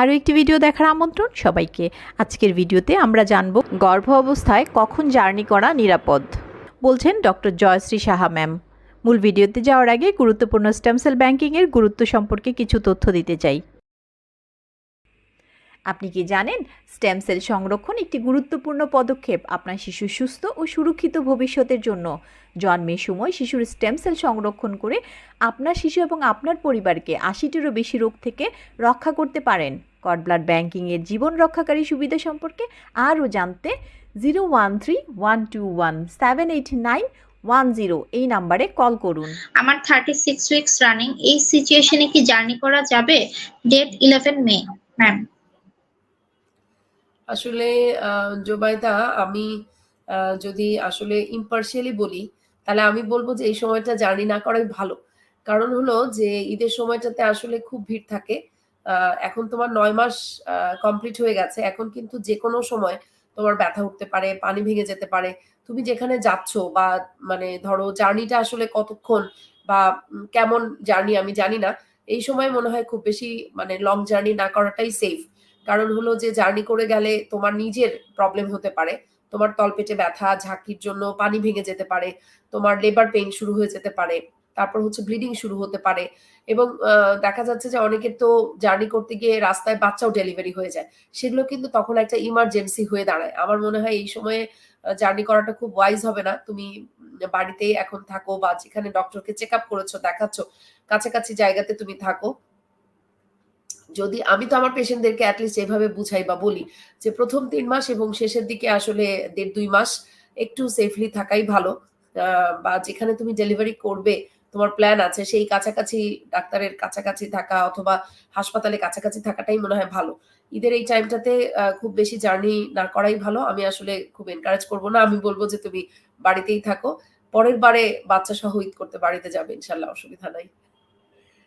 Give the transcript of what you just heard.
আরও একটি ভিডিও দেখার আমন্ত্রণ সবাইকে। আজকের ভিডিওতে আমরা জানব গর্ভ অবস্থায় কখন জার্নি করা নিরাপদ। বলছেন ডক্টর জয়শ্রী সাহা ম্যাম। মূল ভিডিওতে যাওয়ার আগে গুরুত্বপূর্ণ স্টেমসেল ব্যাংকিংয়ের গুরুত্ব সম্পর্কে কিছু তথ্য দিতে চাই। আপনি কি জানেন, স্টেম সেল সংরক্ষণ একটি গুরুত্বপূর্ণ পদক্ষেপ আপনার শিশুর সুস্থ ও সুরক্ষিত ভবিষ্যতের জন্য। জন্মের সময় শিশুর স্টেম সেল সংরক্ষণ করে আপনার শিশু এবং আপনার পরিবারকে আশিটিরও বেশি রোগ থেকে রক্ষা করতে পারেন। কড ব্লাড ব্যাংকিংয়ের জীবন রক্ষাকারী সুবিধা সম্পর্কে আরও জানতে zero one three, one two one, seven eight nine, one zero এই নাম্বারে কল করুন। আমার থার্টি সিক্স উইকস রানিং এই সিচুয়েশনে কি জার্নি করা যাবে? ডেট ইলেভেন মে ম্যাম আসলে জোবাইদা আমি যদি আসলে ইম্পার্শিয়ালি বলি, তাহলে আমি বলব যে এই সময়টা জার্নি না করাই ভালো। কারণ হলো যে ঈদের সময়টাতে আসলে খুব ভিড় থাকে। এখন তোমার নয় মাস কমপ্লিট হয়ে গেছে। এখন কিন্তু যে কোনো সময় তোমার ব্যথা উঠতে পারে, পানি ভেঙে যেতে পারে। তুমি যেখানে যাচ্ছ বা মানে ধরো জার্নিটা আসলে কতক্ষণ বা কেমন জার্নি আমি জানি না। এই সময় মনে হয় খুব বেশি মানে লং জার্নি না করাটাই সেফ কারণ হলো যে জার্নি করে গেলে তোমার নিজের প্রবলেম হতে পারে। তোমার তলপেটে ব্যথা, ঝাঁকির জন্য পানি ভেঙে যেতে পারে, তোমার লেবার পেইন শুরু হয়ে যেতে পারে, তারপর হচ্ছে ব্লিডিং শুরু হতে পারে এবং দেখা যাচ্ছে যে অনেকের তো জার্নি করতে গিয়ে রাস্তায় বাচ্চাও ডেলিভারি হয়ে যায়। সেগুলো কিন্তু তখন একটা ইমার্জেন্সি হয়ে দাঁড়ায়। আমার মনে হয় এই সময়ে জার্নি করাটা খুব ওয়াইজ হবে না। তুমি বাড়িতেই এখন থাকো বা যেখানে ডক্টরকে চেক আপ করেছ, দেখাচ্ছ, কাছাকাছি জায়গাতে তুমি থাকো। যদি আমি তো আমার পেশেন্টদেরকে অ্যাটলিস্ট এভাবে বুঝাই বা বলি যে প্রথম তিন মাস এবং শেষের দিকে আসলে দেড় দুই মাস একটু সেফলি থাকাই ভালো। বা যেখানে তুমি ডেলিভারি করবে, তোমার প্ল্যান আছে, সেই কাছাকাছি ডাক্তারের কাছাকাছি থাকা অথবা হাসপাতালে কাছাকাছি থাকাটাই মনে হয় ভালো। ঈদের এই টাইমটাতে খুব বেশি জার্নি না করাই ভালো। আমি আসলে খুব এনকারেজ করব না। আমি বলব যে তুমি বাড়িতেই থাকো। পরের বারে বাচ্চা সহ ঈদ করতে বাড়িতে যাবে, ইনশাল্লাহ, অসুবিধা নাই।